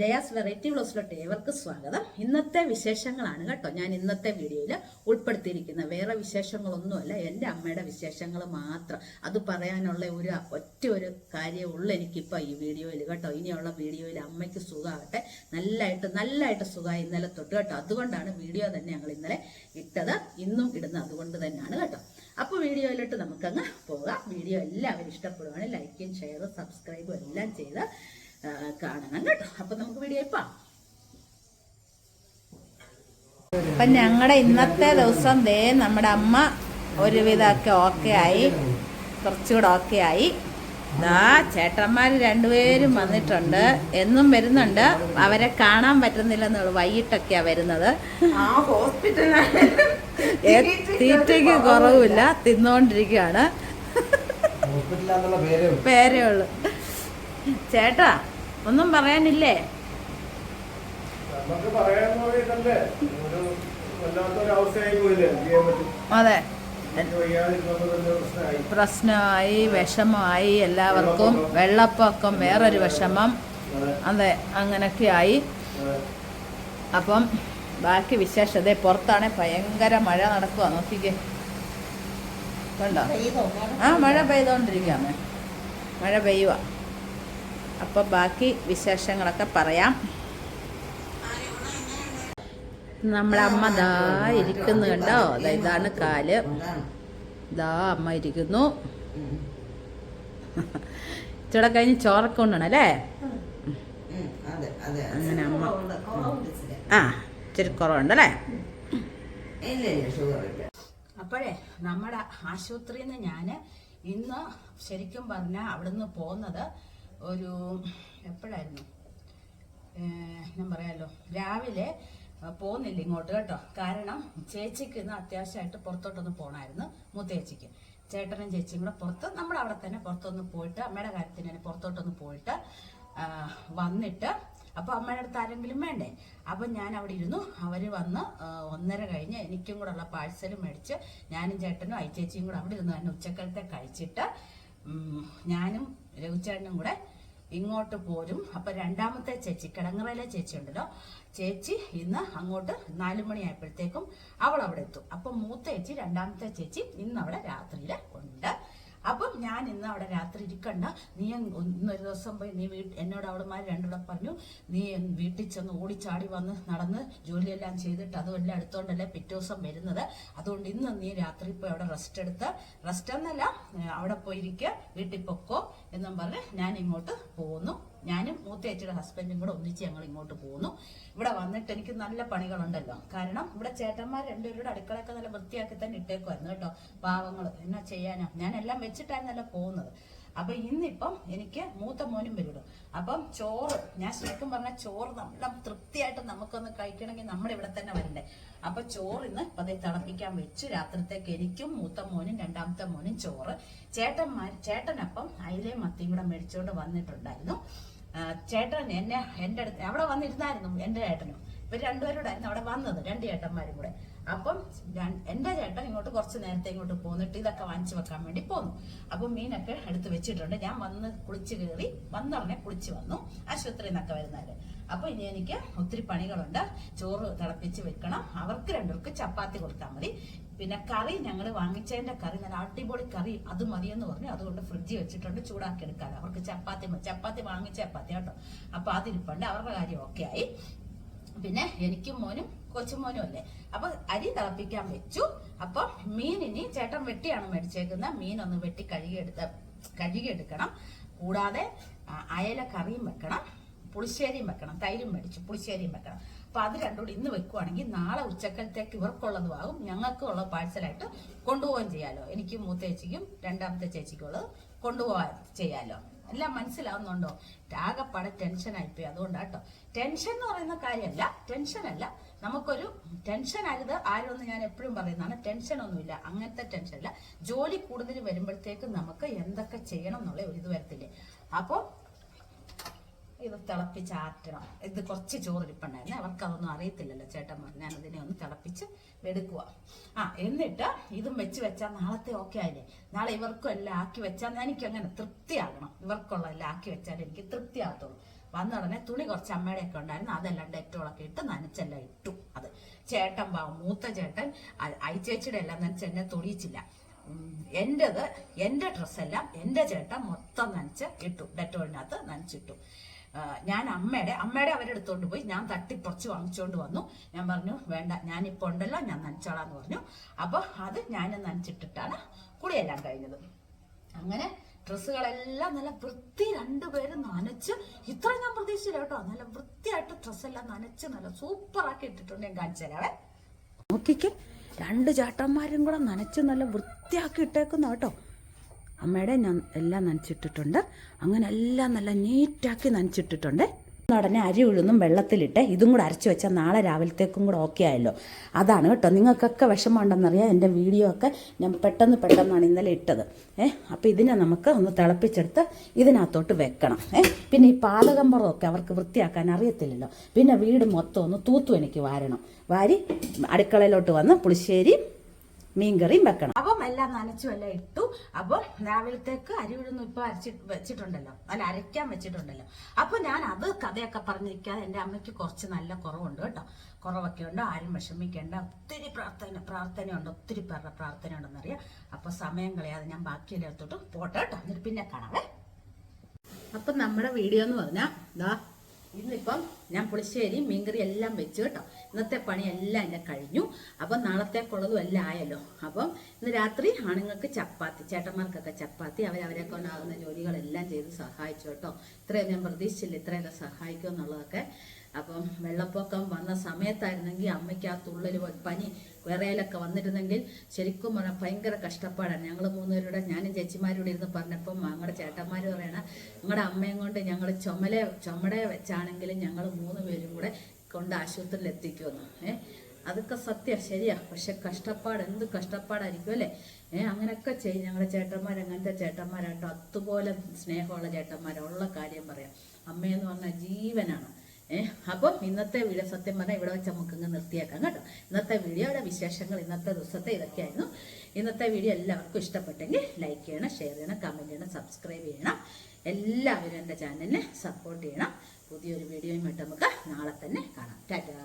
Jaya's variety ബ്ലൗസിലോട്ട് ഏവർക്ക് സ്വാഗതം. ഇന്നത്തെ വിശേഷങ്ങളാണ് കേട്ടോ. ഞാൻ ഇന്നത്തെ വീഡിയോയിൽ ഉൾപ്പെടുത്തിയിരിക്കുന്നത്. വേറെ വിശേഷങ്ങളൊന്നുമല്ല. എന്റെ അമ്മയുടെ വിശേഷങ്ങൾ മാത്രം. അത് പറയാനുള്ള ഒരു ഒറ്റ ഒരു കാര്യമുള്ളൂ എനിക്കിപ്പോൾ ഈ വീഡിയോയിൽ കേട്ടോ. ഇനിയുള്ള വീഡിയോയിൽ അമ്മയ്ക്ക് സുഖമാകട്ടെ. നല്ലതായിട്ട് നല്ലതായിട്ട് സുഖമായി ഇന്നലെ തൊട്ട് കേട്ടോ. അതുകൊണ്ടാണ് വീഡിയോ തന്നെ ഞങ്ങൾ ഇന്നലെ ഇട്ടത്. ഇന്നും ഇടുന്നത് അതുകൊണ്ട് തന്നെയാണ് കേട്ടോ. അപ്പോൾ വീഡിയോയിലോട്ട് നമുക്കങ്ങ് പോകാം. വീഡിയോ എല്ലാവരും ഇഷ്ടപ്പെടുവാണെങ്കിൽ ലൈക്കും ഷെയറും സബ്സ്ക്രൈബും എല്ലാം ചെയ്ത് കാണണം കേട്ടോ. അപ്പൊ നമുക്ക് വീഡിയോ ഇപ്പം അപ്പം ഞങ്ങളുടെ ഇന്നത്തെ ദിവസം ദേ നമ്മുടെ അമ്മ ഒരുവിധമൊക്കെ ഓക്കെ ആയി. കുറച്ചുകൂടെ ഓക്കെ ആയി. ദാ ചേട്ടന്മാർ രണ്ടുപേരും വന്നിട്ടുണ്ട്. എന്നും വരുന്നുണ്ട്. അവരെ കാണാൻ പറ്റുന്നില്ലെന്നുള്ളു വൈകിട്ടൊക്കെയാ വരുന്നത്. ആ ഹോസ്പിറ്റലിൽ ഏ- തീറ്റയ്ക്ക് കുറവില്ല. തിന്നുകൊണ്ടിരിക്കുകയാണ് ഹോസ്പിറ്റലാന്നുള്ള പേരേ ഉള്ളൂ. പേരേ ഉള്ളു. ചേട്ടാ ഒന്നും പറയാനില്ലേ? അതെ. പ്രശ്നമായി? പ്രശ്നമായി വിഷമമായി എല്ലാവർക്കും വെള്ളപ്പൊക്കം. വേറൊരു വിഷമം. അതെ, അതെ അങ്ങനെയൊക്കെ ആയി അപ്പം ബാക്കി വിശേഷത പുറത്താണെ ഭയങ്കര മഴ നടക്കുക നോക്കിക്കേ. കണ്ടോ? ആ മഴ പെയ്തോണ്ടിരിക്കാമേ. മഴ പെയ്യുക അപ്പം ബാക്കി വിശേഷങ്ങളൊക്കെ പറയാം. നമ്മളെ അമ്മ ദാ ഇരിക്കുന്നു കണ്ടോ? ഇതാണ് കാൽ. ദാ അമ്മ ഇരിക്കുന്നു. ഇച്ചിടെ കഴിഞ്ഞ് ചോറൊക്കെ ഉണ്ടണം അല്ലേ? അങ്ങനെ അമ്മ. ആ ഇച്ചിരി കുറവുണ്ടല്ലേ അപ്പോഴേ നമ്മുടെ ആശുപത്രിയിൽ നിന്ന് ഞാൻ ഇന്ന് ശരിക്കും പറഞ്ഞാൽ അവിടുന്ന് പോകുന്നത് ഒരു എപ്പോഴായിരുന്നു? ഞാൻ പറയാലോ. രാവിലെ പോകുന്നില്ല ഇങ്ങോട്ട് കേട്ടോ. കാരണം ചേച്ചിക്ക് ഇന്ന് അത്യാവശ്യമായിട്ട് പുറത്തോട്ടൊന്ന് പോകണമായിരുന്നു മുത്തേച്ചിക്ക്. ചേട്ടനും ചേച്ചിയും കൂടെ പുറത്ത് നമ്മൾ അവിടെ തന്നെ പുറത്തൊന്ന് പോയിട്ട് അമ്മയുടെ കാര്യത്തിന് തന്നെ പുറത്തോട്ടൊന്ന് പോയിട്ട് വന്നിട്ട് അപ്പൊ അമ്മയുടെ അടുത്ത് ആരെങ്കിലും വേണ്ടേ? അപ്പൊ ഞാൻ അവിടെ ഇരുന്നു. അവർ വന്ന് ഒന്നര കഴിഞ്ഞ് എനിക്കും കൂടെ ഉള്ള പാഴ്സൽ മേടിച്ച് ഞാനും ചേട്ടനും ചേച്ചിയും കൂടെ അവിടെ ഇരുന്ന് തന്നെ ഉച്ചക്കലത്തെ കഴിച്ചിട്ട് ഞാനും രഘുചേട്ടനും കൂടെ ഇങ്ങോട്ട് പോരും. അപ്പൊ രണ്ടാമത്തെ ചേച്ചി കിടങ്ങറയിലെ ചേച്ചി ഉണ്ടല്ലോ. ചേച്ചി ഇന്ന് അങ്ങോട്ട് നാലു മണിയായപ്പോഴത്തേക്കും അവൾ അവിടെ എത്തും. അപ്പൊ മൂത്ത ചേച്ചി രണ്ടാമത്തെ ചേച്ചി ഇന്ന് അവിടെ രാത്രിയിൽ അപ്പം ഞാൻ ഇന്ന് അവിടെ രാത്രി ഇരിക്കണ്ട. നീ ഇന്നൊരു ദിവസം പോയി നീ വീട്ട് എന്നോട് അവിടെമാർ രണ്ടുകൂടെ പറഞ്ഞു നീ വീട്ടിൽ ചെന്ന് ഓടിച്ചാടി വന്ന് നടന്ന് ജോലിയെല്ലാം ചെയ്തിട്ട് അതുമെല്ലാം എടുത്തോണ്ടല്ലേ പിറ്റേ ദിവസം വരുന്നത്. അതുകൊണ്ട് ഇന്ന് നീ രാത്രി പോയി അവിടെ റെസ്റ്റ് എടുത്ത് റെസ്റ്റ് എന്നല്ല അവിടെ പോയിരിക്കുക വീട്ടിൽ പൊക്കോ എന്നും പറഞ്ഞ് ഞാൻ ഇങ്ങോട്ട് പോന്നു. ഞാനും മൂത്തേച്ചിയുടെ ഹസ്ബൻഡും കൂടെ ഒന്നിച്ച് ഞങ്ങൾ ഇങ്ങോട്ട് പോന്നു. ഇവിടെ വന്നിട്ട് എനിക്ക് നല്ല പണികളുണ്ടല്ലോ. കാരണം ഇവിടെ ചേട്ടന്മാർ രണ്ടുപേരുടെ അടുക്കളയൊക്കെ നല്ല വൃത്തിയാക്കി തന്നെ ഇട്ടേക്കുമായിരുന്നു കേട്ടോ. പാവങ്ങൾ എന്നാ ചെയ്യാനാ? ഞാൻ എല്ലാം വെച്ചിട്ടായിരുന്നല്ലോ പോകുന്നത് അപ്പൊ ഇന്നിപ്പം എനിക്ക് മൂത്ത മോനും വരുള്ളൂ അപ്പം ചോറ് ഞാൻ ശരിക്കും പറഞ്ഞ ചോറ് നല്ല തൃപ്തിയായിട്ട് നമുക്കൊന്ന് കഴിക്കണമെങ്കിൽ നമ്മൾ ഇവിടെ തന്നെ വരണ്ടേ. അപ്പൊ ചോറ് ഇന്ന് ദേ തിളപ്പിക്കാൻ വെച്ചു. രാത്രിത്തേക്ക് എനിക്കും മൂത്ത മോനും രണ്ടാമത്തെ മോനും ചോറ്. ചേട്ടന്മാർ ചേട്ടനപ്പം അയിലേ മത്തിയും കൂടെ മേടിച്ചുകൊണ്ട് വന്നിട്ടുണ്ടായിരുന്നു. ചേട്ടൻ എന്നെ എന്റെ അടുത്ത് അവിടെ വന്നിരുന്നായിരുന്നു എന്റെ ചേട്ടനും. ഇവർ രണ്ടുപേരോടായിരുന്നു അവിടെ വന്നത് രണ്ട് ചേട്ടന്മാരും കൂടെ. അപ്പം എന്റെ ചേട്ടൻ ഇങ്ങോട്ട് കുറച്ച് നേരത്തെ ഇങ്ങോട്ട് പോന്നിട്ട് ഇതൊക്കെ വാങ്ങിച്ചു വെക്കാൻ വേണ്ടി പോന്നു. അപ്പം മീനൊക്കെ എടുത്ത് വെച്ചിട്ടുണ്ട്. ഞാൻ വന്ന് കുളിച്ച് കയറി വന്നുടനെ കുളിച്ച് വന്നു. ആശുപത്രിയിൽ നിന്നൊക്കെ വരുന്നവര്. അപ്പൊ ഇനി എനിക്ക് ഒത്തിരി പണികളുണ്ട്. ചോറ് തിളപ്പിച്ച് വെക്കണം. അവർക്ക് രണ്ടുപേർക്ക് ചപ്പാത്തി കൊടുത്താൽ മതി. പിന്നെ കറി ഞങ്ങൾ വാങ്ങിച്ചതിന്റെ കറി നല്ല അടിപൊളി കറി. അത് മതിയെന്ന് പറഞ്ഞു. അതുകൊണ്ട് ഫ്രിഡ്ജിൽ വെച്ചിട്ടുണ്ട്. ചൂടാക്കി എടുക്കാതെ അവർക്ക് ചപ്പാത്തി. ചപ്പാത്തി വാങ്ങിച്ച ചപ്പാത്തി കേട്ടോ. അപ്പൊ അതിരിപ്പുണ്ട്. അവരുടെ കാര്യം ഓക്കെ ആയി. പിന്നെ എനിക്കും മോനും കൊച്ചുമോനും അല്ലേ? അപ്പൊ അരി തിളപ്പിക്കാൻ വെച്ചു. അപ്പൊ മീനിനി ചേട്ടൻ വെട്ടിയാണ് മീൻ ഒന്ന് വെട്ടി കഴുകിയെടുത്ത കഴുകിയെടുക്കണം. കൂടാതെ അയല കറിയും വെക്കണം. പുളിശ്ശേരിയും വെക്കണം തൈരും മേടിച്ചു പുളിശ്ശേരിയും വെക്കണം. അപ്പൊ അത് രണ്ടും കൂടി ഇന്ന് വെക്കുവാണെങ്കിൽ നാളെ ഉച്ചക്കലത്തേക്ക് ഇവർക്കുള്ളതും ആകും ഞങ്ങൾക്കുള്ള പാഴ്സലായിട്ട് കൊണ്ടുപോകാൻ ചെയ്യാലോ. എനിക്ക് മൂത്ത ചേച്ചിക്കും രണ്ടാമത്തെ ചേച്ചിക്കും ഉള്ളത് കൊണ്ടുപോകാൻ ചെയ്യാലോ. എല്ലാം മനസ്സിലാവുന്നുണ്ടോ? ആകെപ്പാടെ ടെൻഷൻ ആയിപ്പോയി അതുകൊണ്ടാട്ടോ. ടെൻഷൻ എന്ന് പറയുന്ന കാര്യമല്ല. ടെൻഷൻ അല്ല നമുക്കൊരു ടെൻഷൻ ആയത് ആരൊന്നും ഞാൻ എപ്പോഴും പറയുന്നതാണ്. ടെൻഷൻ ഒന്നുമില്ല അങ്ങനത്തെ ടെൻഷൻ അല്ല ജോലി കൂടുതൽ വരുമ്പോഴത്തേക്ക് നമുക്ക് എന്തൊക്കെ ചെയ്യണം എന്നുള്ള ഒരു ഇത് വരത്തില്ലേ? അപ്പോൾ ഇത് തിളപ്പിച്ചാറ്റണം ഇത് കുറച്ച് ചോറ് ഇരിപ്പുണ്ടായിരുന്നു. അവർക്ക് അതൊന്നും അറിയത്തില്ലല്ലോ ചേട്ടന്മാർ ഞാൻ ഇതിനെ ഒന്ന് തിളപ്പിച്ച് എടുക്കുക ആ എന്നിട്ട് ഇതും വെച്ച് വെച്ചാൽ നാളത്തെ ഓക്കെ ആയില്ലേ? നാളെ ഇവർക്കും എല്ലാം ആക്കി വെച്ചാൽ എനിക്ക് അങ്ങനെ തൃപ്തിയാകണം. ഇവർക്കുള്ള എല്ലാം ആക്കി വെച്ചാൽ എനിക്ക് തൃപ്തിയാകത്തുള്ളൂ. വന്ന ഉടനെ തുണി കുറച്ച് അമ്മയുടെ ഒക്കെ ഉണ്ടായിരുന്നു. അതെല്ലാം ഡെറ്റോളൊക്കെ ഇട്ട് നനച്ചെല്ലാം ഇട്ടു അത്. ചേട്ടൻ മൂത്ത ചേട്ടൻ ഐച്ചേച്ചിയുടെ എല്ലാം നനച്ച് എന്നെ തുണിയിച്ചില്ല എന്റെത് എന്റെ ഡ്രസ്സെല്ലാം എന്റെ ചേട്ടൻ മൊത്തം നനച്ച് ഇട്ടു. ഡെറ്റോളിനകത്ത് നനച്ചിട്ടു. ഞാൻ അമ്മയുടെ അമ്മയുടെ അവരെടുത്തോണ്ട് പോയി. ഞാൻ തട്ടിപ്പറിച്ച് വാങ്ങിച്ചുകൊണ്ട് വന്നു. ഞാൻ പറഞ്ഞു വേണ്ട ഞാനിപ്പോൾ ഉണ്ടല്ലോ ഞാൻ നനച്ചോളാന്ന് പറഞ്ഞു. അപ്പോൾ അത് ഞാൻ നനച്ചിട്ടിട്ടാണ് കുളിയെല്ലാം കഴിഞ്ഞത്. അങ്ങനെ ഡ്രസ്സുകളെല്ലാം നല്ല വൃത്തി രണ്ടുപേരും നനച്ച് ഇത്ര ഞാൻ പ്രതീക്ഷിച്ചില്ല കേട്ടോ. നല്ല വൃത്തിയായിട്ട് ഡ്രസ്സെല്ലാം നനച്ച് നല്ല സൂപ്പറാക്കി ഇട്ടിട്ടുണ്ട് ഞാൻ കാണിച്ചു തരാവേ. നോക്കിക്ക് രണ്ട് ചേട്ടന്മാരും കൂടെ നനച്ച് നല്ല വൃത്തിയാക്കി ഇട്ടേക്കുന്ന കേട്ടോ. അമ്മയുടെ ഞാൻ എല്ലാം നനച്ചിട്ടിട്ടുണ്ട്. അങ്ങനെ എല്ലാം നല്ല നീറ്റാക്കി നനച്ചിട്ടിട്ടുണ്ട്. ഉടനെ അരി ഉഴുന്നും വെള്ളത്തിലിട്ട് ഇതും കൂടെ അരച്ചു വെച്ചാൽ നാളെ രാവിലത്തേക്കും കൂടെ ഓക്കെ ആയല്ലോ. അതാണ് കേട്ടോ. നിങ്ങൾക്കൊക്കെ വിഷമമുണ്ടെന്നറിയാം എന്റെ വീഡിയോ ഒക്കെ ഞാൻ പെട്ടെന്ന് പെട്ടെന്നാണ് ഇന്നലെ ഇട്ടത്. ഏഹ് അപ്പോൾ ഇതിനെ നമുക്ക് ഒന്ന് തിളപ്പിച്ചെടുത്ത് ഇതിനകത്തോട്ട് വെക്കണം. ഏഹ് പിന്നെ ഈ പാലകമ്പറമൊക്കെ അവർക്ക് വൃത്തിയാക്കാൻ അറിയത്തില്ലല്ലോ. പിന്നെ വീട് മൊത്തം ഒന്ന് തൂത്തു എനിക്ക് വാരണം. വാരി അടുക്കളയിലോട്ട് വന്ന് പുളിശ്ശേരി മീൻകറിയും വെക്കണം. എല്ലാം നനച്ചു എല്ലാം ഇട്ടു. അപ്പം രാവിലത്തേക്ക് അരി ഉഴുന്നും ഇപ്പൊ അരച്ചി വെച്ചിട്ടുണ്ടല്ലോ. അല്ല അരയ്ക്കാൻ വെച്ചിട്ടുണ്ടല്ലോ. അപ്പൊ ഞാൻ അത് കഥയൊക്കെ പറഞ്ഞിരിക്കാതെ എന്റെ അമ്മയ്ക്ക് കുറച്ച് നല്ല കുറവുണ്ട് കേട്ടോ. കുറവൊക്കെ ഉണ്ട്. ആരും വിഷമിക്കേണ്ട. ഒത്തിരി പ്രാർത്ഥന പ്രാർത്ഥനയുണ്ട്. ഒത്തിരി പേരുടെ പ്രാർത്ഥന ഉണ്ടെന്നറിയാം അപ്പൊ സമയം കളയാതെ ഞാൻ ബാക്കിയെടുത്തോട്ട് പോട്ടെ കേട്ടോ. എന്നിട്ട് പിന്നെ കാണാവേ. അപ്പം നമ്മുടെ വീഡിയോ എന്ന് പറഞ്ഞാൽ ദാ ഇന്നിപ്പം ഞാൻ പുളിശ്ശേരി മീൻകറി എല്ലാം വെച്ച് കേട്ടോ. ഇന്നത്തെ പണി എല്ലാം എന്നെ കഴിഞ്ഞു. അപ്പം നാളത്തേക്കുള്ളതും എല്ലാം ആയല്ലോ. അപ്പം ഇന്ന് രാത്രി ആണുങ്ങൾക്ക് ചപ്പാത്തി ചേട്ടന്മാർക്കൊക്കെ ചപ്പാത്തി. അവരവരെ കൊണ്ടാകുന്ന ജോലികളെല്ലാം ചെയ്ത് സഹായിച്ചു കേട്ടോ. ഇത്രയും ഞാൻ പ്രതീക്ഷിച്ചില്ല ഇത്രയൊക്കെ സഹായിക്കും എന്നുള്ളതൊക്കെ അപ്പം വെള്ളപ്പൊക്കം വന്ന സമയത്തായിരുന്നെങ്കിൽ അമ്മയ്ക്ക് ആ തുള്ളൽ പനി വിറയലൊക്കെ വന്നിരുന്നെങ്കിൽ ശരിക്കും പറഞ്ഞാൽ ഭയങ്കര കഷ്ടപ്പാടാണ് ഞങ്ങൾ മൂന്നുപേരുടെ ഞാനും ചേച്ചിമാരോട് ഇരുന്ന് പറഞ്ഞപ്പം ഞങ്ങളുടെ ചേട്ടന്മാർ പറയണ ഞങ്ങളുടെ അമ്മയും കൊണ്ട് ഞങ്ങൾ ചുമല ചുമടെ വെച്ചാണെങ്കിലും ഞങ്ങൾ മൂന്ന് പേരും കൂടെ കൊണ്ട് ആശുപത്രിയിൽ എത്തിക്കുമെന്ന്. ഏഹ് അതൊക്കെ സത്യം ശരിയാ. പക്ഷെ കഷ്ടപ്പാട് എന്ത് കഷ്ടപ്പാടായിരിക്കും അല്ലേ? ഏഹ് അങ്ങനെയൊക്കെ ചെയ്യും ഞങ്ങളുടെ ചേട്ടന്മാർ അങ്ങനത്തെ ചേട്ടന്മാരാട്ടോ. അതുപോലെ സ്നേഹമുള്ള ചേട്ടന്മാരുള്ള കാര്യം പറയാം. അമ്മയെന്ന് പറഞ്ഞാൽ ജീവനാണ്. ഏഹ് അപ്പം ഇന്നത്തെ വീഡിയോ സത്യം പറഞ്ഞാൽ ഇവിടെ വെച്ച് നമുക്ക് ഇങ്ങ് നിർത്തിയേക്കാം കേട്ടോ. ഇന്നത്തെ വീഡിയോയുടെ വിശേഷങ്ങൾ ഇന്നത്തെ ദിവസത്തെ ഇതൊക്കെയായിരുന്നു. ഇന്നത്തെ വീഡിയോ എല്ലാവർക്കും ഇഷ്ടപ്പെട്ടെങ്കിൽ ലൈക്ക് ചെയ്യണം ഷെയർ ചെയ്യണം കമന്റ് ചെയ്യണം സബ്സ്ക്രൈബ് ചെയ്യണം. എല്ലാവരും എന്റെ ചാനലിനെ സപ്പോർട്ട് ചെയ്യണം. പുതിയൊരു വീഡിയോയുമായിട്ട് നമുക്ക് നാളെ തന്നെ കാണാം. ടാറ്റാ.